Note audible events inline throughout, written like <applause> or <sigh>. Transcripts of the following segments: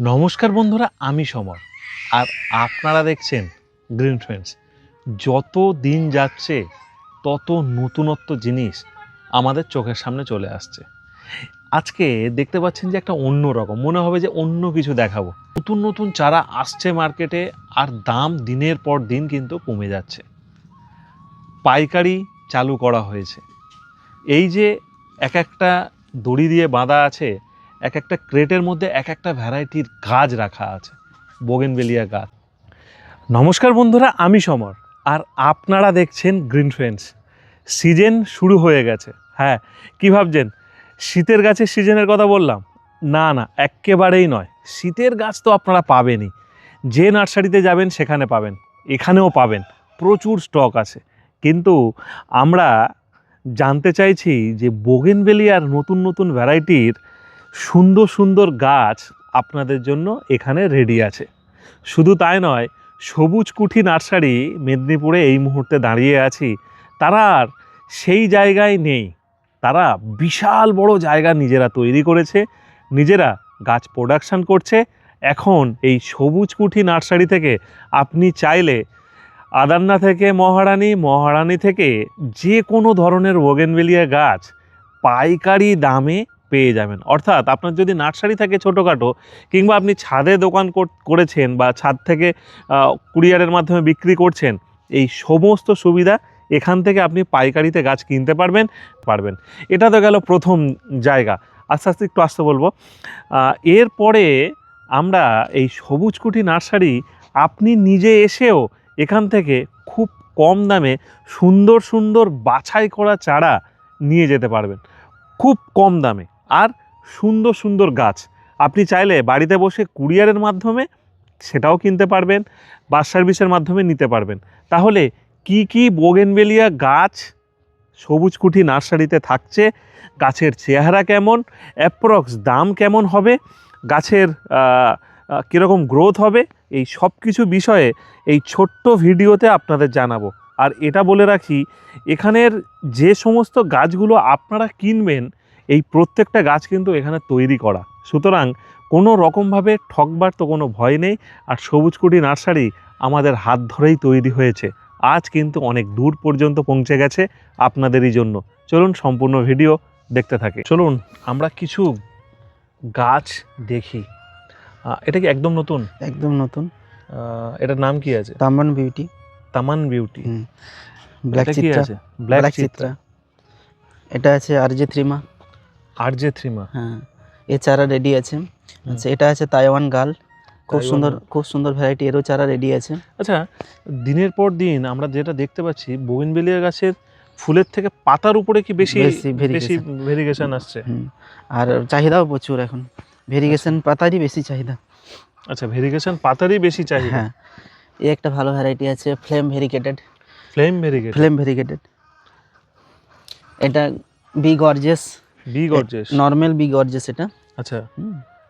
নমস্কার বন্ধুরা, আমি সমর। আর আপনারা দেখছেন গ্রিন ফ্রেন্ডস যত দিন যাচ্ছে, তত নতুনত্ব জিনিস আমাদের চোখের সামনে চলে আসছে। আজকে দেখতে পাচ্ছেন যে একটা অন্য রকম, মনে হবে যে অন্য কিছু দেখাবো। নতুন নতুন চারা আসছে মার্কেটে, আর দাম দিনের পর দিন কিন্তু কমে যাচ্ছে। পাইকারি চালু করা হয়েছে। এই যে এক একটা দড়ি দিয়ে বাঁধা আছে এক একটা ক্রেটের মধ্যে এক একটা ভ্যারাইটির গাছ রাখা আছে বোগেনবেলিয়া গাছ। নমস্কার বন্ধুরা, আমি সমর, আর আপনারা দেখছেন গ্রিন ফ্রেন্ডস। সিজন শুরু হয়ে গেছে। হ্যাঁ কি ভাবছেন? শীতের গাছের সিজনের কথা বললাম? না না, একেবারেই নয়। শীতের গাছ তো আপনারা পাবেনই। যে নার্সারিতে যাবেন, সেখানে পাবেন। এখানেও পাবেন। প্রচুর স্টক আছে। কিন্তু আমরা জানতে চাইছি যে বোগেনবেলিয়ার নতুন নতুন ভ্যারাইটির সুন্দর সুন্দর গাছ আপনাদের জন্য এখানে রেডি আছে। শুধু তাই নয়, সবুজ কুঠি নার্সারি মেদিনীপুরে এই মুহূর্তে দাঁড়িয়ে আছি। তারা আর সেই জায়গায় নেই। তারা বিশাল বড় জায়গা নিজেরা তৈরি করেছে, নিজেরা গাছ প্রোডাকশান করছে। এখন এই সবুজ কুঠি নার্সারি থেকে আপনি চাইলে আদান্না থেকে মহারানী মহারানী থেকে যে কোনো ধরনের ওগেনভেলিয়া গাছ পাইকারি দামে পেয়ে যাবেন। অর্থাৎ আপনার যদি নার্সারি থাকে ছোটোখাটো কিংবা আপনি ছাদে দোকান করেছেন বা ছাদ থেকে কুরিয়ারের মাধ্যমে বিক্রি করছেন, এই সমস্ত সুবিধা এখান থেকে আপনি পাইকারিতে গাছ কিনতে পারবেন পারবেন। এটা তো গেল প্রথম জায়গা। আস্তে আস্তে একটু আসতে বলব। এরপরে আমরা এই সবুজ কুঠি নার্সারি আপনি নিজে এসেও এখান থেকে খুব কম দামে সুন্দর সুন্দর বাছাই করা চারা নিয়ে যেতে পারবেন। খুব কম দামে। আর সুন্দর সুন্দর গাছ। আপনি চাইলে বাড়িতে বসে কুরিয়ারের মাধ্যমে সেটাও কিনতে পারবেন, বাস সার্ভিসের মাধ্যমে নিতে পারবেন। তাহলে কি কি বোগেনবেলিয়া গাছ সবুজ কুঠি নার্সারিতে থাকছে, গাছের চেহারা কেমন অ্যাপ্রক্স দাম কেমন হবে, গাছের কীরকম গ্রোথ হবে, এই সব কিছু বিষয়ে এই ছোট্ট ভিডিওতে আপনাদের জানাব। আর এটা বলে রাখি, এখানের যে সমস্ত গাছগুলো আপনারা কিনবেন এই প্রত্যেকটা গাছ কিন্তু এখানে তৈরি করা। সুতরাং কোনো রকমভাবে ঠকবার তো কোনো ভয় নেই আর সবুজকুটি নার্সারি আমাদের হাত ধরেই তৈরি হয়েছে। আজ কিন্তু অনেক দূর পর্যন্ত পৌঁছে গেছে আপনাদেরই জন্য। চলুন সম্পূর্ণ ভিডিও দেখতে থাকে। চলুন আমরা কিছু গাছ দেখি। এটা কি একদম নতুন? একদম নতুন। এটার নাম কি আছে? Taman beauty. Taman beauty. Black Chitra. Black Chitra. এটা আছে আরজে থ্রিমা। আর যে থ্রিমা। হ্যাঁ এ চারা রেডি আছে। আচ্ছা এটা আছে তাইওয়ান গাল। খুব সুন্দর খুব সুন্দর ভ্যারাইটি এরও চারা রেডি আছে। আচ্ছা দিনের পর দিন আমরা যেটা দেখতে পাচ্ছি বোগেনবেলিয়া গাছের ফুলের থেকে পাতার উপরে কি বেশি বেশি। ভেরিগেশন আসছে? আর চাহিদাও প্রচুর এখন। ভেরিগেশন পাতারই বেশি চাহিদা। আচ্ছা ভেরিগেশন পাতারই বেশি চাহিদা। হ্যাঁ এই একটা ভালো ভ্যারাইটি আছে flame variegated flame variegate flame variegated এটা B gorgeous B gorgeous normal B gorgeous এটা। আচ্ছা।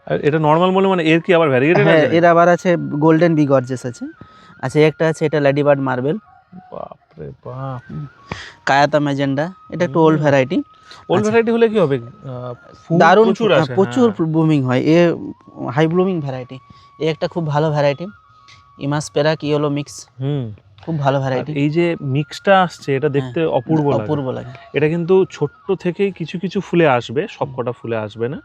আর এটা নর্মাল বলে মানে এর কি আবার ভ্যারিগেটেড হ্যাঁ আছে? এর আবার আছে গোল্ডেন বি গর্জেস আছে। আচ্ছা একটা আছে এটা লেডিবার্ড মার্বেল বাপ রে বাপ। কায়াতা ম্যাজেন্ডা এটা একটু ওল্ড ভ্যারাইটি ওল্ড। ভ্যারাইটি হলে কি হবে? দারুণ প্রচুর আছে প্রচুর হ্যাঁ। ব্লুমিং হয়। এ হাই ব্লুমিং ভ্যারাইটি এ একটা খুব ভালো ভ্যারাইটি ইমাস পেরাক ইয়েলো মিক্স হুম। খুব ভালো ভ্যারাইটি এই যে মিক্সটা আসছে এটা দেখতে অপূর্ব লাগে। অপূর্ব লাগে। এটা কিন্তু ছোট্ট থেকেই কিছু কিছু ফুলে আসবে সবকটা ফুলে আসবে না।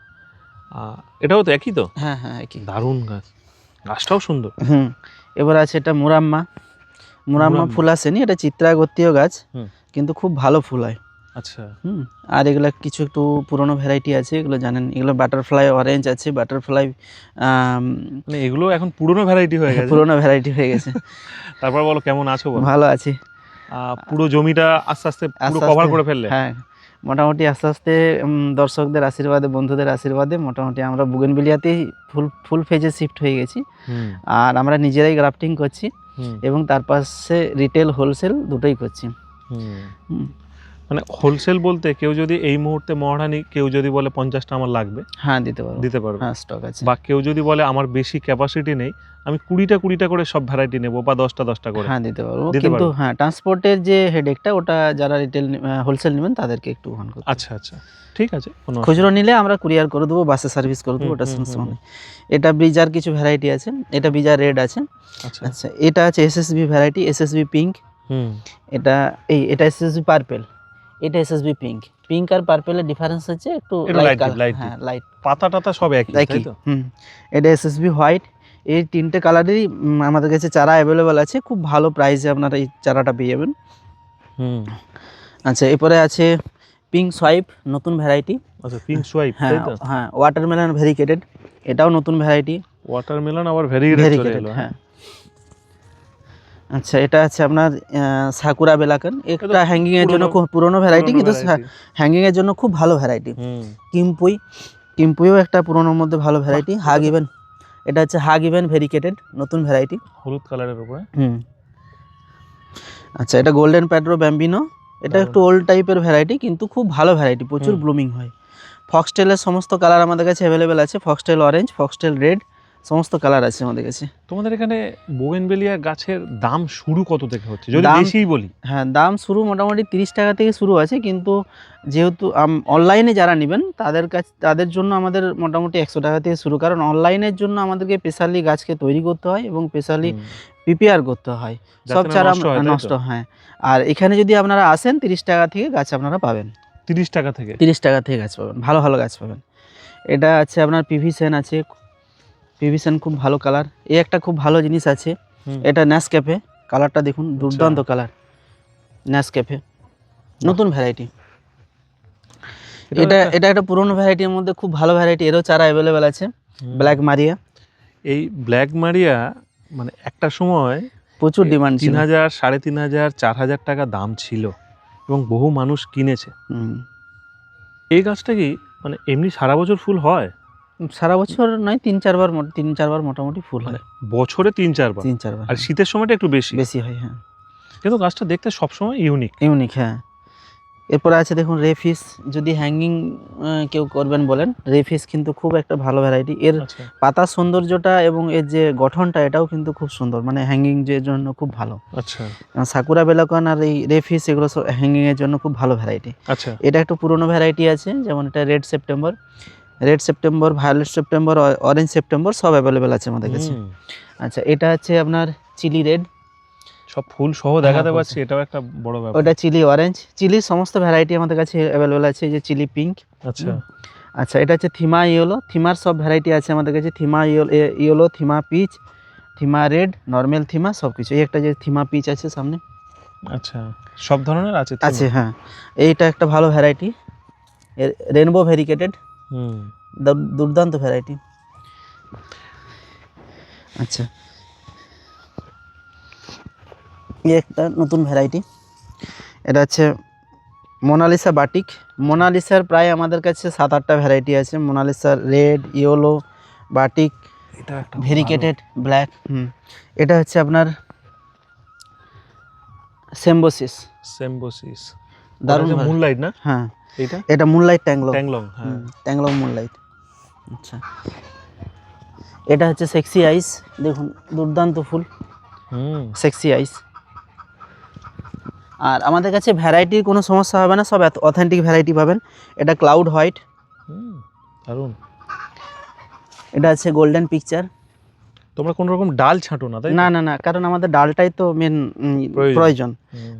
এটাও তো একই তো? হ্যাঁ হ্যাঁ একই। দারুণ গাছ। গাছটাও সুন্দর। হুম এবার আছে এটা মুরাম্মা। মুরাম্মা মুরাম্মা। ফুল আসেনি এটা চিত্রাগতীয় গাছ কিন্তু খুব ভালো ফুল হয়। আচ্ছা। হুম আর এগুলো কিছু একটু পুরনো ভ্যারাইটি আছে এগুলো জানেন এগুলো বাটারফ্লাই অরেঞ্জ আছে বাটারফ্লাই মানে এগুলো এখন পুরনো ভ্যারাইটি হয়ে গেছে। পুরনো ভ্যারাইটি হয়ে গেছে। <laughs> তারপর বলো কেমন আছো ভালো আছে। পুরো জমিটা আস্তে আস্তে পুরো কভার করে ফেললে? হ্যাঁ মোটামুটি আস্তে আস্তে দর্শকদের আশীর্বাদে বন্ধুদের আশীর্বাদে মোটামুটি আমরা বুগেনবিলিয়াতেই ফুল ফুল ফেজে শিফট হয়ে গেছি। আর আমরা নিজেরাই গ্রাফটিং করছি এবং তার পাশে রিটেল হোলসেল দুটোই করছি। মানে হোলসেল বলতে কেউ যদি এই মুহূর্তে মহারানি কেউ যদি বলে পঞ্চাশটা আমার লাগবে হ্যাঁ দিতে পারব। দিতে পারবে। হ্যাঁ স্টক আছে। বা কেউ যদি বলে আমার বেশি ক্যাপাসিটি নেই আমি কুড়িটা কুড়িটা করে সব ভ্যারাইটি নেব বা দশটা দশটা করে। হ্যাঁ দিতে পারব। কিন্তু হ্যাঁ ট্রান্সপোর্টের যে হেডেকটা ওটা যারা রিটেল হোলসেল নেবেন তাদেরকে একটু বহন করতে। আচ্ছা আচ্ছা। ঠিক আছে কোনো খুচরো নিলে আমরা কুরিয়ার করে দেবো বাসে সার্ভিস করে দেবো ওটা সমস্যা নেই এটা ব্রিজার কিছু ভ্যারাইটি আছে এটা ব্রিজার রেড আছে। আচ্ছা। আচ্ছা এটা আছে এসএসবি ভ্যারাইটি এসএসবি পিঙ্ক হুম। এটা এই এটা এসএসবি পার্পেল এটা এসএসবি পিঙ্ক পিঙ্ক আর পার্পেলের ডিফারেন্স হচ্ছে একটু লাইট হ্যাঁ লাইট পাতা টাতা সব একই তো? হুম। এটা এসএসবি হোয়াইট এই তিনটে কালারেরই আমাদের কাছে চারা অ্যাভেলেবেল আছে। খুব ভালো প্রাইসে আপনারা এই চারাটা পেয়ে যাবেন। হুম। আচ্ছা এরপরে আছে পিঙ্ক সোয়াইপ নতুন ভ্যারাইটি আচ্ছা পিঙ্ক সোয়াইপ হ্যাঁ তাই তো? হ্যাঁ ওয়াটারমেলন ভেরিকেটেড এটাও নতুন ভ্যারাইটি ওয়াটারমেলন আবার ভেরিকেটেড হ্যাঁ। আচ্ছা এটা আছে আপনার সাকুরা বেলাকান। একটা হ্যাঙ্গিং এর জন্য খুব পুরনো ভ্যারাইটি কিন্তু। হ্যাঙ্গিং এর জন্য খুব ভালো ভ্যারাইটি কিম্পুই কিম্পুইও একটা পুরোনোর মধ্যে ভালো ভ্যারাইটি হাগ ইভেন এটা হচ্ছে হাগ ইভেন ভেরিকেটেড নতুন ভ্যারাইটি হলুদ কালারের উপরে। হুম। আচ্ছা এটা গোল্ডেন প্যাড্রো ব্যাম্বিনো এটা একটু ওল্ড টাইপের ভ্যারাইটি কিন্তু খুব ভালো ভ্যারাইটি প্রচুর ব্লুমিং হয়। ফক্সটেলের সমস্ত কালার আমাদের কাছে অ্যাভেলেবেল আছে। ফক্সটেল অরেঞ্জ ফক্সটেল রেড সমস্ত কালার আছে আমাদের কাছে। তোমাদের এখানে বোগেনবেলিয়া গাছের দাম শুরু কত থেকে হচ্ছে? যদি বেশিই বলি। হ্যাঁ দাম শুরু মোটামুটি তিরিশ টাকা থেকে শুরু আছে কিন্তু যেহেতু অনলাইনে যারা নেবেন তাদের কাছে তাদের জন্য আমাদের মোটামুটি একশো টাকা থেকে শুরু। কারণ অনলাইনের জন্য আমাদেরকে স্পেশালি গাছকে তৈরি করতে হয় এবং স্পেশালি প্রিপেয়ার করতে হয়। সব চারা নষ্ট হয়, আর এখানে যদি আপনারা আসেন তিরিশ টাকা থেকে গাছ আপনারা পাবেন। তিরিশ টাকা থেকে? তিরিশ টাকা থেকে গাছ পাবেন ভালো ভালো গাছ পাবেন। এটা আছে আপনার পিভিসেন আছে পিভিসেন খুব ভালো কালার এই একটা খুব ভালো জিনিস আছে। এটা ন্যাসক্যাফে কালারটা দেখুন দুর্দান্ত কালার ন্যাসক্যাফে নতুন ভ্যারাইটি এটা এটা একটা পুরনো ভ্যারাইটির মধ্যে খুব ভালো ভ্যারাইটি এরও চারা অ্যাভেলেবেল আছে। ব্ল্যাক মারিয়া এই ব্ল্যাক মারিয়া মানে একটা সময় প্রচুর ডিমান্ড তিন হাজার সাড়ে তিন হাজার চার হাজার টাকা দাম ছিল এবং বহু মানুষ কিনেছে। এই গাছটা কি মানে এমনি সারা বছর ফুল হয়? সারা বছর নয় তিন চারবার তিন চারবার মোটামুটি ফুল মানে হয়। বছরে তিন চারবার? তিন চারবার আর শীতের সময়টা একটু বেশি? বেশি হয় হ্যাঁ। কিন্তু গাছটা দেখতে সবসময় ইউনিক ইউনিক হ্যাঁ। এরপরে আছে দেখুন রেফিস। যদি হ্যাঙ্গিং কেউ করবেন বলেন রেফিস কিন্তু খুব একটা ভালো ভ্যারাইটি এর আচ্ছা। পাতার সৌন্দর্যটা এবং এর যে গঠনটা এটাও কিন্তু খুব সুন্দর। মানে হ্যাঙ্গিং যে জন্য খুব ভালো। আচ্ছা। সাকুরা বেলাকন আর এই রেফিস এগুলো সব হ্যাঙ্গিং এর জন্য খুব ভালো ভ্যারাইটি আচ্ছা। এটা একটু পুরনো ভ্যারাইটি আছে যেমন এটা red September red September violet September orange September সব অ্যাভেলেবেল আছে আমাদের কাছে। আচ্ছা এটা আছে আপনার চিলি রেড সব ফুল সহ দেখাতে হ্যাঁ, পারছি এটাও একটা বড় ব্যাপার। ওটা চিলি অরেঞ্জ চিলির সমস্ত ভ্যারাইটি আমাদের কাছে অ্যাভেলেবেল আছে এই যে চিলি পিঙ্ক আচ্ছা। আচ্ছা এটা হচ্ছে থিমা ইয়েলো থিমার সব ভ্যারাইটি আছে আমাদের কাছে। Thimma yellow yellow Thimma peach Thimma red normal Thimma সব কিছু। এই একটা যে থিমা পিচ আছে সামনে। আচ্ছা সব ধরনের আছে আছে হ্যাঁ। এইটা একটা ভালো ভ্যারাইটি রেনবো ভেরিকেটেড দুর্দান্ত ভ্যারাইটি আচ্ছা। এই একটা নতুন ভ্যারাইটি এটা হচ্ছে মোনালিসা বাটিক। মোনালিসার প্রায় আমাদের কাছে সাত আটটা ভ্যারাইটি আছে। মোনালিসার রেড ইয়েলো বাটিক এটা ভেরিকেটেড ব্ল্যাক হুম। এটা হচ্ছে আপনার সেম্বোসিস। সেম্বোসিস। দারুণ variety। মুনলাইট না? হ্যাঁ। এটা? এটা মুনলাইট ট্যাংলো ট্যাংলং হ্যাঁ। ট্যাংলং মুনলাইট আচ্ছা। এটা হচ্ছে সেক্সি আইস দেখুন দুর্দান্ত ফুল। হুম। সেক্সি আইস আর আমাদের কাছে ভ্যারাইটির কোনো সমস্যা হবে না সব অথেন্টিক ভ্যারাইটি পাবেন। এটা ক্লাউড হোয়াইট হুম দারুণ। এটা আছে গোল্ডেন পিকচার তোমরা কোন রকম ডাল ছাঁটো না তাই না না না কারণ আমাদের ডালটাই তো মেন প্রয়োজন।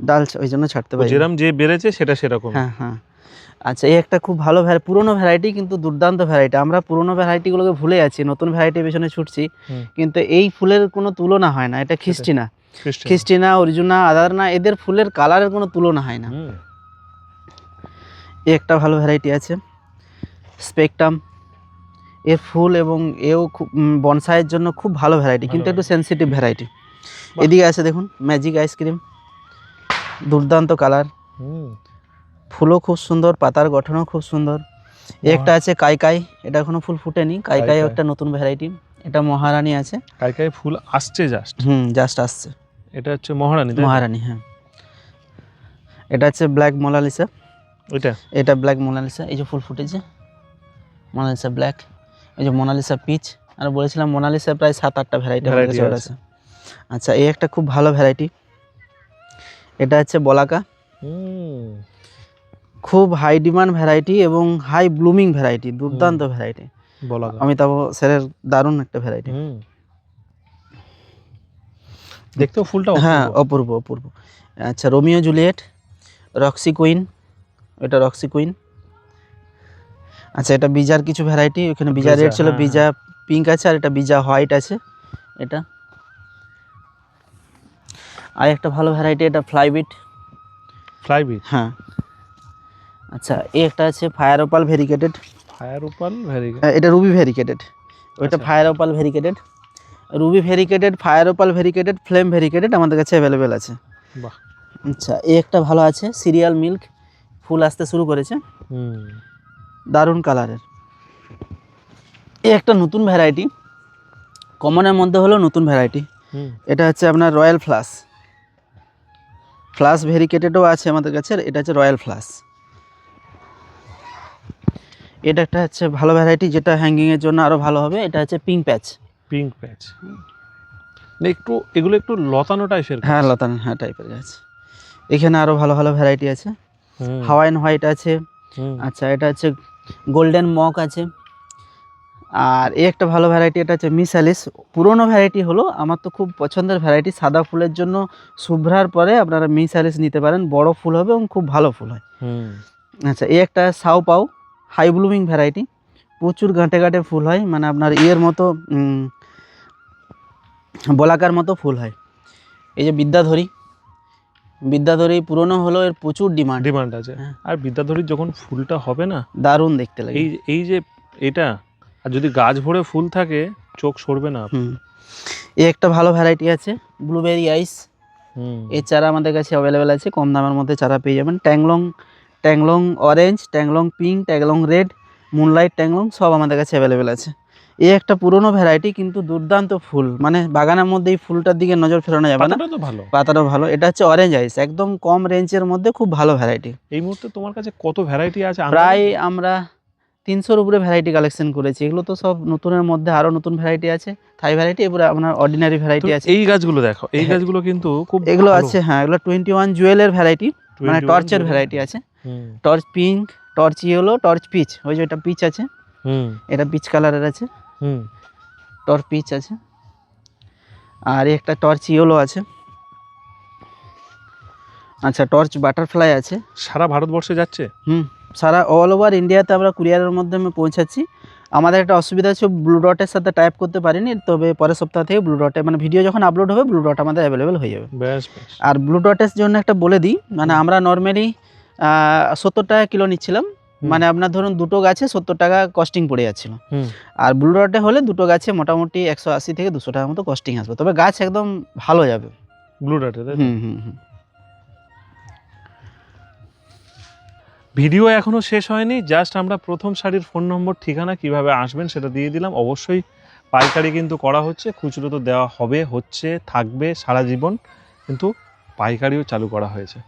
ডাল ওই জন্য ছাড়তে তো পারি না। যেরম যে বেড়েছে সেটা সেরকম। হ্যাঁ হ্যাঁ। আচ্ছা এই একটা খুব ভালো ভ্যারাইটি পুরনো ভ্যারাইটি কিন্তু দুর্দান্ত ভ্যারাইটি। আমরা পুরনো ভ্যারাইটিগুলোকে ভুলে যাচ্ছি নতুন ভ্যারাইটির পেছনে ছুটছি। কিন্তু এই ফুলের কোনো তুলনা হয় না এটা খ্রিস্টিনা খ্রিস্টান। অর্জুনা আদার না এদের ফুলের কালারের কোনো তুলনা হয় না। এই একটা ভালো ভ্যারাইটি আছে। স্পেকটাম এর ফুল এবং এও খুব বনসাইয়ের জন্য খুব ভালো ভ্যারাইটি কিন্তু একটু সেনসিটিভ ভ্যারাইটি এদিকে আছে দেখুন ম্যাজিক আইসক্রিম দুর্দান্ত কালার ফুলও খুব সুন্দর পাতার গঠনও খুব সুন্দর। একটা আছে কাইকাই এটা এখনও ফুল ফুটেনি। কাইকাই কাইকাই। একটা নতুন ভ্যারাইটি এটা মহারানী আছে। কায় ফুল আসছে জাস্ট হুম জাস্ট আসছে। এটা হচ্ছে মহারানী মহারানী হ্যাঁ। এটা হচ্ছে ব্ল্যাক মোলালিসা ওইটা? এটা ব্ল্যাক মোনালিসা এই যে ফুল ফুটেছে। মোনালিসা ব্ল্যাক এই যে মোনালিসা পিচ আর বলেছিলাম মোনালিসা প্রায় সাত আটটা ভ্যারাইটি আছে। আচ্ছা এই একটা খুব ভালো ভ্যারাইটি এটা হচ্ছে বলাকা। খুব হাই ডিমান্ড ভ্যারাইটি এবং হাই ব্লুমিং ভ্যারাইটি দুর্দান্ত ভ্যারাইটি অমিতাভ স্যারের দারুণ একটা ভ্যারাইটি হুম। দেখতেও ফুলটা হ্যাঁ অপূর্ব। অপূর্ব অপূর্ব। আচ্ছা রোমিও জুলিয়েট রক্সি কুইন এটা রক্সি কুইন। আচ্ছা এটা বিজার কিছু ভ্যারাইটি ওখানে বিজা রেড ছিল হ্যাঁ, বিজা পিঙ্ক আছে আর এটা বিজা হোয়াইট আছে। এটা। আর একটা ভালো ভ্যারাইটি এটা ফ্লাইবিট ফ্লাইবিট হ্যাঁ। আচ্ছা এই একটা আছে fire opal variegated fire opal very এটা রুবি ভেরিকেটেড ওইটা। Fire opal variegated ruby variegated fire opal variegated flame variegated আমাদের কাছে অ্যাভেলেবেল আছে। বাহ। আচ্ছা এই একটা ভালো আছে সিরিয়াল মিল্ক ফুল আসতে শুরু করেছে। হুম। দারুণ কালারের। এই একটা নতুন ভ্যারাইটি কমনের মধ্যে হলো নতুন ভ্যারাইটি এটা হচ্ছে আপনার রয়্যাল ফ্লাস। ফ্লাস ভেরিকেটেডও আছে আমাদের কাছে এটা হচ্ছে রয়্যাল ফ্লাস। এটা একটা হচ্ছে ভালো ভ্যারাইটি যেটা হ্যাঙ্গিংয়ের জন্য আরও ভালো হবে এটা হচ্ছে পিঙ্ক প্যাচ পিঙ্ক প্যাচ একটু এগুলো একটু লতানো টাইপের হ্যাঁ লতানো হ্যাঁ টাইপের গাছ। এখানে আরও ভালো ভালো ভ্যারাইটি আছে। হাওয়াইন হোয়াইট আছে। আচ্ছা এটা হচ্ছে গোল্ডেন মক আছে। আর এই একটা ভালো ভ্যারাইটি এটা হচ্ছে মিস অ্যালিস পুরনো ভ্যারাইটি হলো আমার তো খুব পছন্দের ভ্যারাইটি সাদা ফুলের জন্য শুভ্রার পরে আপনারা মিস অ্যালিস নিতে পারেন। বড় ফুল হবে এবং খুব ভালো ফুল হয়। আচ্ছা এই একটা সাউ পাও হাই ব্লুমিং ভ্যারাইটি প্রচুর গাঁটে গাঁটে ফুল হয় মানে আপনার ইয়ের মতো বলাকার মতো ফুল হয়। এই যে বিদ্যাধরী। বিদ্যাধরী পুরনো হলো এর প্রচুর ডিমান্ড ডিমান্ড আছে। হ্যাঁ। আর বিদ্যাধরীর যখন ফুলটা হবে না দারুণ দেখতে লাগে। এই এই যে এটা আর যদি গাছ ভরে ফুল থাকে চোখ সরবে না। এই একটা ভালো ভ্যারাইটি আছে ব্লুবেরি আইস হুম, এই চারা আমাদের কাছে অ্যাভেলেবেল আছে কম দামের মধ্যে চারা পেয়ে যাবেন। ট্যাংলং ট্যাংলং অরেঞ্জ ট্যাংলং পিঙ্ক ট্যাংলং রেড মুনলাইট ট্যাংলং সব আমাদের কাছে অ্যাভেলেবেল আছে। এই একটা পুরনো ভ্যারাইটি কিন্তু দুর্দান্ত ফুল। মানে বাগানের মধ্যে এই ফুলটার দিকে নজর ফেরানো যাবে না। ভালো। পাতাটাও ভালো। এটা হচ্ছে অরেঞ্জ আইস একদম কম রেঞ্জের মধ্যে খুব ভালো ভ্যারাইটি এই মুহূর্তে তোমার কাছে কত ভ্যারাইটি আছে? প্রায় আমরা তিনশোর উপরে ভ্যারাইটি কালেকশন করেছি। এগুলো তো সব নতুনের মধ্যে আরও নতুন ভ্যারাইটি আছে। থাই ভ্যারাইটি এরপরে আপনার অর্ডিনারি ভ্যারাইটি আছে। এই গাছগুলো দেখো এই হ্যাঁ। গাছগুলো কিন্তু খুব এগুলো আছে হ্যাঁ এগুলো টোয়েন্টি ওয়ান জুয়েলের ভ্যারাইটি মানে টর্চের ভ্যারাইটি আছে। হুম, torch pink torch yellow torch peach ওই যে ওটা পিচ আছে। হুম, এটা পিচ কালারের আছে। হুম, টর্চ পিচ আছে। আর একটা টর্চ ইয়েলো আছে। আচ্ছা টর্চ বাটারফ্লাই আছে। সারা ভারতবর্ষে যাচ্ছে? হুম সারা অল ওভার ইন্ডিয়াতে আমরা কুরিয়ারের মাধ্যমে পৌঁছাচ্ছি। আমাদের একটা অসুবিধা হচ্ছে ব্লু ডটের সাথে টাইপ করতে পারিনি তবে পরের সপ্তাহ থেকে ব্লু ডটে মানে ভিডিও যখন আপলোড হবে ব্লু ডট আমাদের অ্যাভেলেবেল হয়ে যাবে। আর ব্লু ডটের জন্য একটা বলে দিই মানে আমরা নর্মালি সত্তর টাকা কিলো নিচ্ছিলাম। মানে আপনার ধরুন দুটো গাছে সত্তর টাকা কস্টিং পড়ে যাচ্ছিল। আর ব্লু ডটে হলে দুটো গাছে মোটামুটি একশো আশি থেকে দুশো টাকার মতো কস্টিং আসবে। তবে গাছ একদম ভালো যাবে। ব্লু ডাটে? হুম হুম হুম। ভিডিও এখনও শেষ হয়নি জাস্ট আমরা প্রথম শাড়ির ফোন নম্বর ঠিকানা কীভাবে আসবেন সেটা দিয়ে দিলাম। অবশ্যই পাইকারি কিন্তু করা হচ্ছে খুচরো তো দেওয়া হবে হচ্ছে থাকবে সারা জীবন কিন্তু পাইকারিও চালু করা হয়েছে।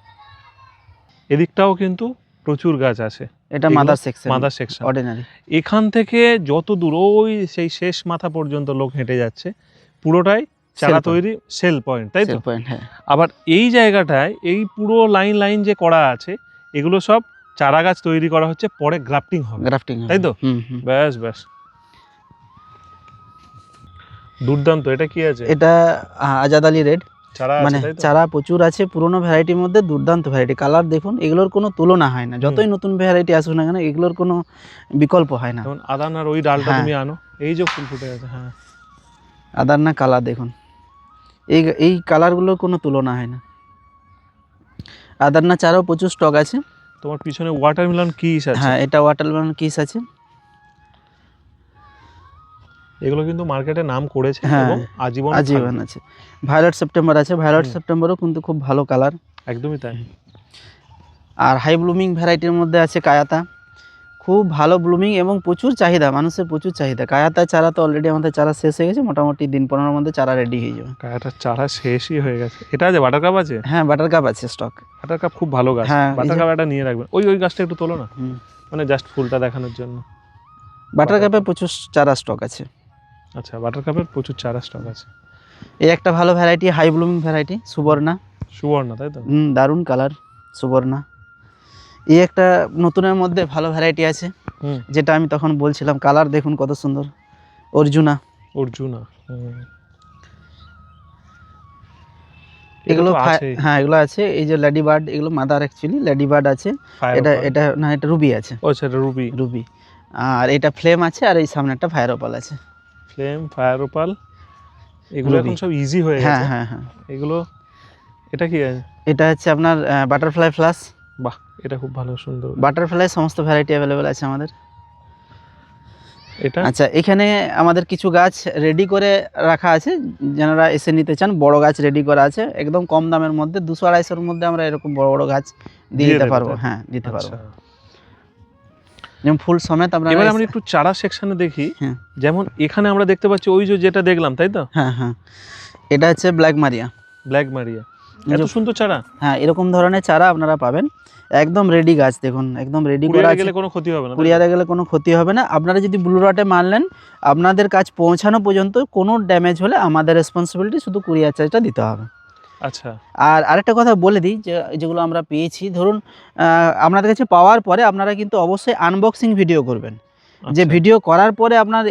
এদিকটাও কিন্তু প্রচুর গাছ আছে। এটা mother section mother section ordinary এখান থেকে যত দূর ওই সেই শেষ মাথা পর্যন্ত লোক হেঁটে যাচ্ছে পুরোটাই চারা তৈরি সেল পয়েন্ট তাই তো? পয়েন্ট হ্যাঁ। আবার এই জায়গাটায় এই পুরো লাইন লাইন যে করা আছে এগুলো সব চারা গাছ তৈরি করা হচ্ছে পরে গ্রাফটিং হবে। গ্রাফটিং তাই তো? ব্যাস ব্যাস। দুর্দান্ত এটা কি আছে? এটা আজাদ আলী রেড। মানে চারা প্রচুর আছে পুরোনো ভ্যারাইটির মধ্যে দুর্দান্ত ভ্যারাইটি কালার দেখুন এগুলোর কোনো তুলনা হয় না। যতই নতুন ভ্যারাইটি আসুক না কেন এগুলোর কোনো বিকল্প হয় না। যেমন আদান আর ওই ডালটা হ্যাঁ। তুমি আনো এই যে ফুল ফুটে আছে হ্যাঁ। আদার না কালার দেখুন। এই এই কালারগুলোর কোনো তুলনা হয় না। আদার না চারাও প্রচুর স্টক আছে। তোমার পিছনে ওয়াটারমেলন কিস আছে। হ্যাঁ এটা ওয়াটারমেলন কিস আছে। এগুলো কিন্তু মার্কেটে নাম করেছে হ্যাঁ, এবং আজীবন আজীবন আছে। ভায়োলেট সেপ্টেম্বর আছে। ভায়োলেট। সেপ্টেম্বরও কিন্তু খুব ভালো কালার একদমই তাই। আর হাই ব্লুমিং ভ্যারাইটির মধ্যে আছে কায়াতা। খুব ভালো ব্লুমিং এবং প্রচুর চাহিদা মানুষের প্রচুর চাহিদা। কায়াতার চারা তো অলরেডি আমাদের চারা শেষ হয়ে গেছে। মোটামুটি দিন পনেরোর মধ্যে চারা রেডি হয়ে যাবে। কায়াটার চারা শেষই হয়ে গেছে। এটা আছে বাটার কাপ আছে? হ্যাঁ বাটার কাপ আছে স্টক বাটার কাপ খুব ভালো গাছ। হ্যাঁ, বাটার কাপ একটা নিয়ে রাখবেন। ওই ওই গাছটা একটু তোলো না। মানে জাস্ট ফুলটা দেখানোর জন্য। বাটার কাপে প্রচুর চারা স্টক আছে। আচ্ছা বাটার কাপের প্রচুর চারা স্টক আছে। এই একটা ভালো variety high blooming variety Suvarna Suvarna তাই তো? হুম দারুণ কালার সুবর্ণা এই একটা নতুনের মধ্যে ভালো ভ্যারাইটি আছে হুম। যেটা আমি তখন বলছিলাম কালার দেখুন কত সুন্দর। অর্জুনা। অর্জুনা এগুলো হ্যাঁ এগুলো আছে। এই যে লেডি বার্ড এগুলো মাদার অ্যাকচুয়ালি লেডি বার্ড আছে এটা এটা না এটা রুবি আছে। ও আচ্ছা রুবি রুবি আর এটা ফ্লেম আছে আর এই সামনে একটা ফায়ার ওপাল আছে। ফ্লেম ফায়ার ওপাল এগুলো এখন সব ইজি হয়ে হ্যাঁ গেছে। হ্যাঁ হ্যাঁ। হ্যাঁ এগুলো এটা কি? আছে এটা হচ্ছে আপনার বাটারফ্লাই ফ্লাস বাহ এটা খুব ভালো সুন্দর। বাটারফ্লাই সমস্ত ভ্যারাইটি অ্যাভেলেবেল আছে আমাদের। এটা? আচ্ছা এখানে আমাদের কিছু গাছ রেডি করে রাখা আছে। যারা এসে নিতে চান বড় গাছ রেডি করা আছে। একদম কম দামের মধ্যে দুশো আড়াইশোর মধ্যে আমরা এরকম বড় বড় গাছ দিয়ে দিতে পারব। হ্যাঁ দিতে পারব। আচ্ছা যেমন ফুল সমেত আমরা এবার আমরা একটু চারা সেকশনে দেখি। হ্যাঁ। যেমন এখানে আমরা দেখতে পাচ্ছি ওই যে যেটা দেখলাম তাই তো? হ্যাঁ হ্যাঁ। এটা হচ্ছে ব্ল্যাক মারিয়া ব্ল্যাক মারিয়া এত সুন্দর চারা? হ্যাঁ এরকম ধরনের চারা আপনারা পাবেন। একদম রেডি গাছ দেখুন একদম রেডি করা গেলে কোনো ক্ষতি হবে না কুরিয়ারে গেলে কোনো ক্ষতি হবে না। আপনারা যদি ব্লু রটে মানলেন আপনাদের কাজ পৌঁছানো পর্যন্ত কোনো ড্যামেজ হলে আমাদের রেসপন্সিবিলিটি শুধু কুরিয়ার চার্জটা দিতে হবে। আচ্ছা। আর আরেকটা কথা বলে দিই যে যেগুলো আমরা পেয়েছি ধরুন আপনাদের কাছে পাওয়ার পরে আপনারা কিন্তু অবশ্যই আনবক্সিং ভিডিও করবেন। যে আচ্ছা। ভিডিও করার পরে আপনার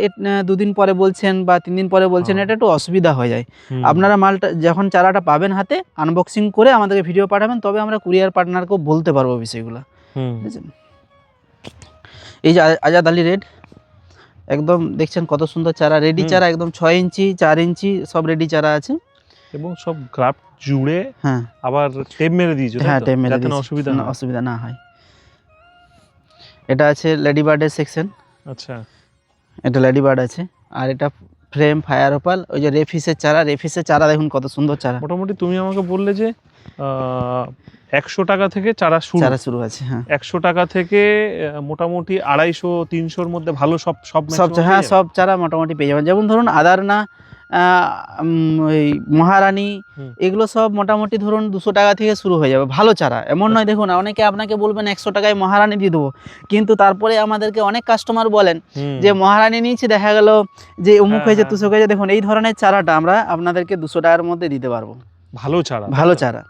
দুদিন পরে বলছেন বা তিন দিন পরে বলছেন হ্যাঁ। এটা একটু অসুবিধা হয়ে যায়। আপনারা মালটা যখন চারাটা পাবেন হাতে আনবক্সিং করে আমাদেরকে ভিডিও পাঠাবেন তবে আমরা কুরিয়ার পার্টনারকেও বলতে পারব বিষয়গুলো। হুম। বুঝেছেন? এই যে আজাদ আলী রেড একদম দেখছেন কত সুন্দর চারা। রেডি চারা একদম ছয় ইঞ্চি চার ইঞ্চি সব রেডি চারা আছে। এবং সব গ্রাফট জুড়ে হ্যাঁ। আবার টেপ মেরে দিয়েছ হ্যাঁ? টাইম মেরে দিয়েছি। অসুবিধা না, অসুবিধা না হয়। এটা আছে লেডি বার্ডের সেকশন আচ্ছা। এটা লেডি বার্ড আছে। আর এটা ফ্রেম ফায়ার ওপাল ওই যে রেফিসের চারা। রেফিসের চারা দেখুন কত সুন্দর চারা। মোটামুটি তুমি আমাকে বললে যে একশো টাকা থেকে চারা শুরু। চারা শুরু আছে হ্যাঁ। একশো টাকা থেকে মোটামুটি আড়াইশো তিনশোর মধ্যে ভালো সব সব সব হ্যাঁ সব চারা মোটামুটি পেয়ে যাবেন। যেমন ধরুন আদার না ওই মহারানী এগুলো সব মোটামুটি ধরুন দুশো টাকা থেকে শুরু হয়ে যাবে। ভালো চারা। এমন নয় দেখুন অনেকে আপনাকে বলবেন একশো টাকায় মহারানী দিয়ে দেবো। কিন্তু তারপরে আমাদেরকে অনেক কাস্টমার বলেন যে মহারানী নিয়েছি দেখা গেল যে অমুক হ্যাঁ, হয়েছে হ্যাঁ, হয়েছে। দেখুন এই ধরনের চারাটা আমরা আপনাদেরকে দুশো টাকার মধ্যে দিতে পারব। ভালো চারা। ভালো চারা।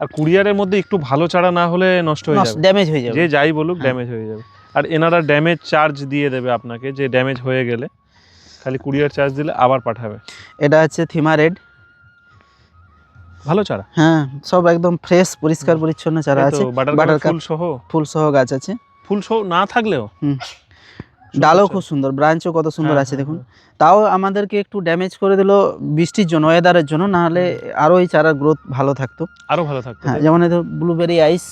আর কুরিয়ারের মধ্যে একটু ভালো চারা না হলে নষ্ট হয়ে যাবে। ড্যামেজ হয়ে যাবে। যে যাই বলুক। ড্যামেজ হয়ে যাবে। আর এনারা ড্যামেজ চার্জ দিয়ে দেবে আপনাকে যে ড্যামেজ হয়ে গেলে। খালি কুরিয়ার চার্জ দিলে আবার পাঠাবে। এটা হচ্ছে থিমা রেড। ভালো চারা? হ্যাঁ সব একদম ফ্রেশ পরিষ্কার পরিচ্ছন্ন চারা আছে। বাটার ফুল সহ? ফুল সহ গাছ আছে। ফুল সহ না থাকলেও। ডালও খুব সুন্দর ব্রাঞ্চও কত সুন্দর হ্যাঁ, আছে হ্যাঁ, দেখুন। হ্যাঁ। তাও আমাদেরকে একটু ড্যামেজ করে দিল বৃষ্টির জন্য ওয়েদারের জন্য না হলে আরও এই চারার গ্রোথ ভালো থাকতো। আরও ভালো থাকতো হ্যাঁ যেমন ব্লুবেরি আইস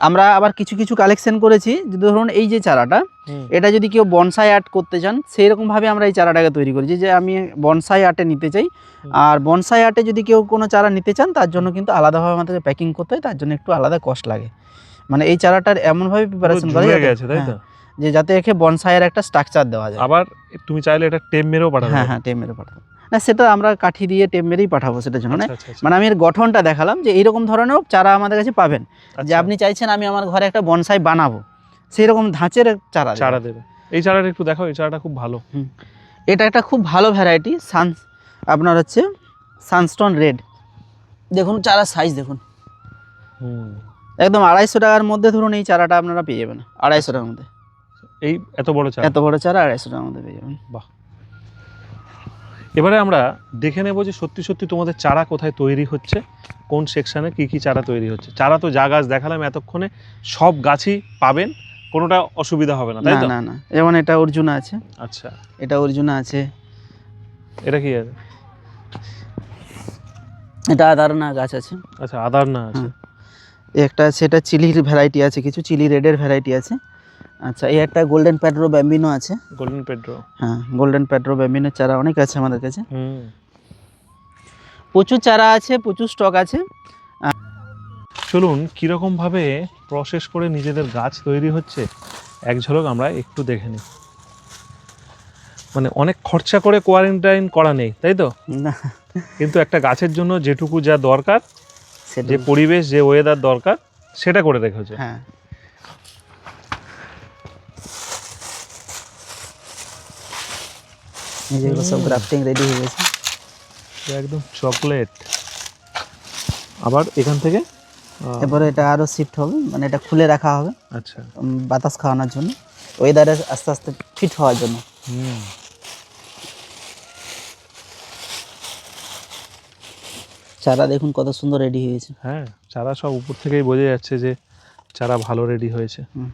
আমরা আবার কিছু কিছু কালেকশন করেছি। যদি ধরুন এই যে চারাটা এটা যদি কেউ বনসাই আর্ট করতে চান সেই রকমভাবে আমরা এই চারাটাকে তৈরি করেছি যে আমি বনসাই আর্টে নিতে চাই। আর বনসাই আর্টে যদি কেউ কোনো চারা নিতে চান তার জন্য কিন্তু আলাদাভাবে আমাদেরকে প্যাকিং করতে হয় তার জন্য একটু আলাদা কস্ট লাগে। মানে এই চারাটার এমনভাবে প্রিপারেশন করা গেছে তাই তো? হ্যাঁ, যে যাতে একে বনসাইয়ের একটা স্ট্রাকচার দেওয়া যায়। আবার তুমি চাইলে এটা টেপ মেরেও পাঠাবে হ্যাঁ হ্যাঁ টেপ মেরে পাঠাবো না সেটা আমরা কাঠি দিয়ে টেপ মেরেই পাঠাবো সেটার জন্য আচ্ছা, আচ্ছা, আচ্ছা। মানে আমি এর গঠনটা দেখালাম যে এইরকম ধরনেরও চারা আমাদের কাছে পাবেন যে আপনি চাইছেন আমি আমার ঘরে একটা বনসাই বানাবো সেই রকম ধাঁচের চারা চারা দেবে। এই চারাটা একটু দেখো এই চারাটা খুব ভালো। এটা একটা খুব ভালো ভ্যারাইটি সান আপনার হচ্ছে সানস্টোন রেড দেখুন চারা সাইজ দেখুন। একদম আড়াইশো টাকার মধ্যে ধরুন এই চারাটা আপনারা পেয়ে যাবেন আড়াইশো টাকার মধ্যে। এই এত বড় চারা? এত বড় চারা আড়াইশো টাকার মধ্যে পেয়ে যাবেন। এবারে আমরা দেখে নেব যে সত্যি সত্যি তোমাদের চারা কোথায় তৈরি হচ্ছে কোন সেকশানে কি কি চারা তৈরি হচ্ছে। চারা তো যা গাছ দেখালাম এতক্ষণে সব গাছই পাবেন কোনোটা অসুবিধা হবে না তাই না তো? না না যেমন এটা অর্জুনা আছে। আচ্ছা। এটা অর্জুনা আছে। এটা কি আছে? এটা আদারনা গাছ আছে। আচ্ছা আদার না আছে একটা আছে এটা চিলির ভ্যারাইটি আছে কিছু চিলি রেডের ভ্যারাইটি আছে। আচ্ছা এই একটা গোল্ডেন প্যাড্রো ব্যাম্বিনো আছে। গোল্ডেন পেড্রো হ্যাঁ গোল্ডেন প্যাড্রো ব্যাম্বিনোর চারা অনেক আছে আমাদের কাছে। হুম। প্রচুর চারা আছে প্রচুর স্টক আছে। চলুন কীরকমভাবে প্রসেস করে নিজেদের গাছ তৈরি হচ্ছে এক ঝলক আমরা একটু দেখে নিই। মানে অনেক খরচা করে কোয়ারেন্টাইন করা নেই তাই তো? না। কিন্তু একটা গাছের জন্য যেটুকু যা দরকার যে পরিবেশ যে ওয়েদার দরকার সেটা করে রেখেছে হ্যাঁ। এই যেগুলো সব। গ্রাফটিং রেডি হয়ে গেছে। একদম চকলেট আবার এখান থেকে এরপরে এটা আরও শিফট হবে মানে এটা খুলে রাখা হবে আচ্ছা। বাতাস খাওয়ানোর জন্য ওয়েদারে আস্তে আস্তে ফিট হওয়ার জন্য। হুম। চারা দেখুন কত সুন্দর রেডি হয়েছে হ্যাঁ চারা সব উপর থেকেই বোঝা যাচ্ছে যে চারা ভালো রেডি হয়েছে। হুম।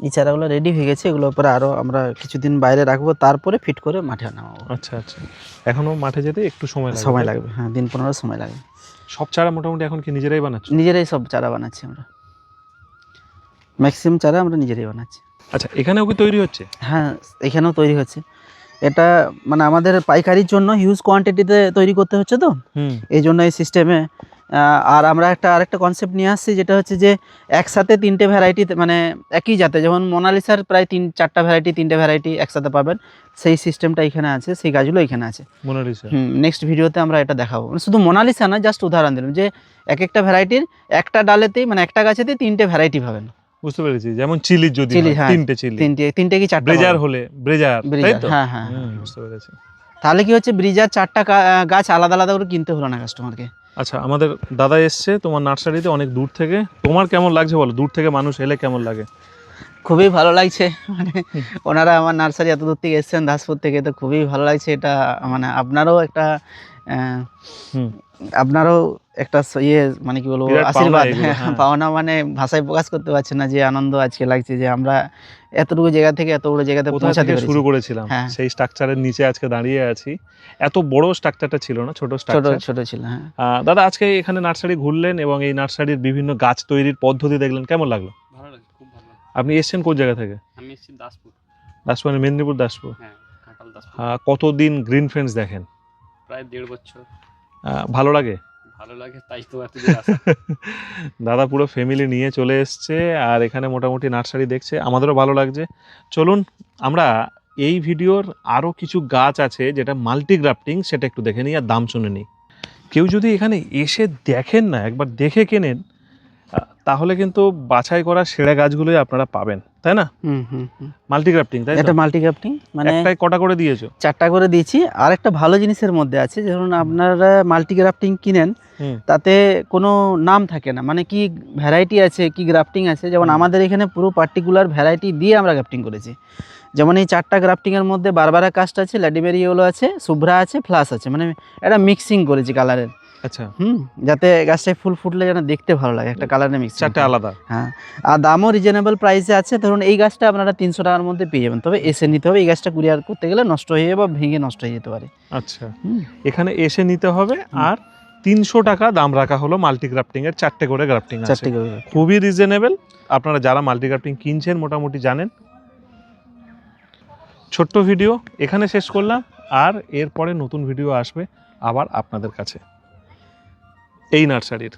এই চারাগুলো রেডি হয়ে গেছে এগুলোর পরে আরও আমরা কিছুদিন বাইরে রাখব তারপরে ফিট করে মাঠে নামাবো। আচ্ছা আচ্ছা। এখনও মাঠে যেতে একটু সময় সময় লাগবে হ্যাঁ দিন পনেরো সময় লাগবে। সব চারা মোটামুটি এখন কি নিজেরাই বানাচ্ছি? নিজেরাই সব চারা বানাচ্ছি আমরা। ম্যাক্সিমাম চারা আমরা নিজেরাই বানাচ্ছি। আচ্ছা এখানেও কি তৈরি হচ্ছে? হ্যাঁ এখানেও তৈরি হচ্ছে। এটা মানে আমাদের পাইকারির জন্য হিউজ কোয়ান্টিটিতে তৈরি করতে হচ্ছে তো? হুম। এই জন্য এই সিস্টেমে আর আমরা একটা আরেকটা কনসেপ্ট নিয়ে আসছি যেটা হচ্ছে যে একসাথে তিনটে ভ্যারাইটি মানে একই জাতে যেমন মোনালিসার প্রায় তিন চারটা ভ্যারাইটি তিনটে ভ্যারাইটি একসাথে পাবেন। সেই সিস্টেমটা এখানে আছে সেই গাছগুলো এখানে আছে। মোনালিসা হুম নেক্সট ভিডিওতে আমরা এটা দেখাবো। মানে শুধু মোনালিসা না জাস্ট উদাহরণ দিলাম যে এক একটা ভ্যারাইটির একটা ডালেতেই মানে একটা গাছেতেই তিনটে ভ্যারাইটি পাবেন। বুঝতে পেরেছি যেমন চিলি যদি হয়। তিনটে চিলি তিনটে তিনটে কি চারটা ব্রেজার হলে ব্রেজার হ্যাঁ হ্যাঁ হ্যাঁ। বুঝতে পেরেছি। তাহলে কি হচ্ছে ব্রিজার চারটা গাছ আলাদা আলাদা করে কিনতে হলো না কাস্টমারকে আচ্ছা আমাদের দাদা এসছে তোমার নার্সারিতে অনেক দূর থেকে। তোমার কেমন লাগছে বলো? দূর থেকে মানুষ এলে কেমন লাগে? খুবই ভালো লাগছে। মানে ওনারা আমার নার্সারি এত দূর থেকে এসছেন দাসপুর থেকে তো খুবই ভালো লাগছে। এটা মানে আপনারও একটা আপনারও একটা ইয়ে মানে কি বলব পাওনা আশীর্বাদ হ্যাঁ, হ্যাঁ। পাওনা মানে ভাষায় প্রকাশ করতে পারছে না যে আনন্দ আজকে লাগছে যে আমরা এতটুকু জায়গা থেকে এত বড় জায়গাতে পৌঁছাতে শুরু করেছিলাম? হ্যাঁ। সেই স্ট্রাকচারের নিচে আজকে দাঁড়িয়ে আছি। এত বড় স্ট্রাকচারটা ছিল না ছোট ছোট স্ট্রাকচার ছোট ছিল হ্যাঁ। দাদা আজকে এখানে নার্সারি ঘুরলেন এবং এই নার্সারির বিভিন্ন গাছ তৈরির পদ্ধতি দেখলেন কেমন লাগল? ভালো লাগে খুব ভালো আপনি এসেছেন কোন জায়গা থেকে? আমি এসেছি দাসপুর। দাসপুর মেদিনীপুর দাসপুর? হ্যাঁ কতদিন গ্রিন ফ্রেন্ডস দেখেন? প্রায় দেড় বছর। ভালো লাগে? ভালো লাগে তাই তো <laughs> দাদা পুরো ফ্যামিলি নিয়ে চলে এসছে আর এখানে মোটামুটি নার্সারি দেখছে আমাদেরও ভালো লাগছে। চলুন আমরা এই ভিডিওর আরও কিছু গাছ আছে যেটা মাল্টিগ্রাফটিং সেটা একটু দেখে নিই আর দাম শুনে নিই। কেউ যদি এখানে এসে দেখেন না একবার দেখে কেনেন তাহলে কিন্তু বাছাই করা সেরা গাছগুলোই আপনারা পাবেন তাই না? হুম হুম হুম। মাল্টি তাই এটা মাল্টি ক্রাফটিং মানে একটাই কটা করে দিয়েছ? চারটা করে দিয়েছি। আর একটা ভালো জিনিসের মধ্যে আছে ধরুন আপনারা মাল্টি গ্রাফটিং কিনেন। তাতে কোনো নাম থাকে না। মানে কি ভ্যারাইটি আছে কি গ্রাফটিং আছে? যেমন আমাদের এখানে পুরো পার্টিকুলার ভ্যারাইটি দিয়ে আমরা গ্রাফটিং করেছি। যেমন এই চারটা গ্রাফটিংয়ের মধ্যে বারবারা কাস্ট আছে ল্যাডিবেরি ইয়েলো আছে শুভ্রা আছে ফ্লাস আছে। মানে এটা মিক্সিং করেছি কালারের আচ্ছা। হুম যাতে গাছটায় ফুল ফুটলে যেন দেখতে ভালো লাগে একটা কালারের মিক্সিং চারটে আলাদা। হ্যাঁ আর দামও রিজনেবল প্রাইসে আছে। ধরুন এই গাছটা আপনারা তিনশো টাকার মধ্যে পেয়ে যাবেন। তবে এসে নিতে হবে এই গাছটা কুরিয়ার করতে গেলে নষ্ট হয়ে যাবে বা ভেঙে নষ্ট হয়ে যেতে পারে। আচ্ছা। হুম। এখানে এসে নিতে হবে আর তিনশো টাকা দাম রাখা হলো মাল্টি গ্রাফটিং এর চারটে করে গ্রাফটিং চারটে করে খুবই রিজনেবল আপনারা যারা মাল্টি গ্রাফটিং কিনছেন মোটামুটি জানেন। ছোট্ট ভিডিও এখানে শেষ করলাম। আর এরপরে নতুন ভিডিও আসবে আবার আপনাদের কাছে। এই নার্সারির।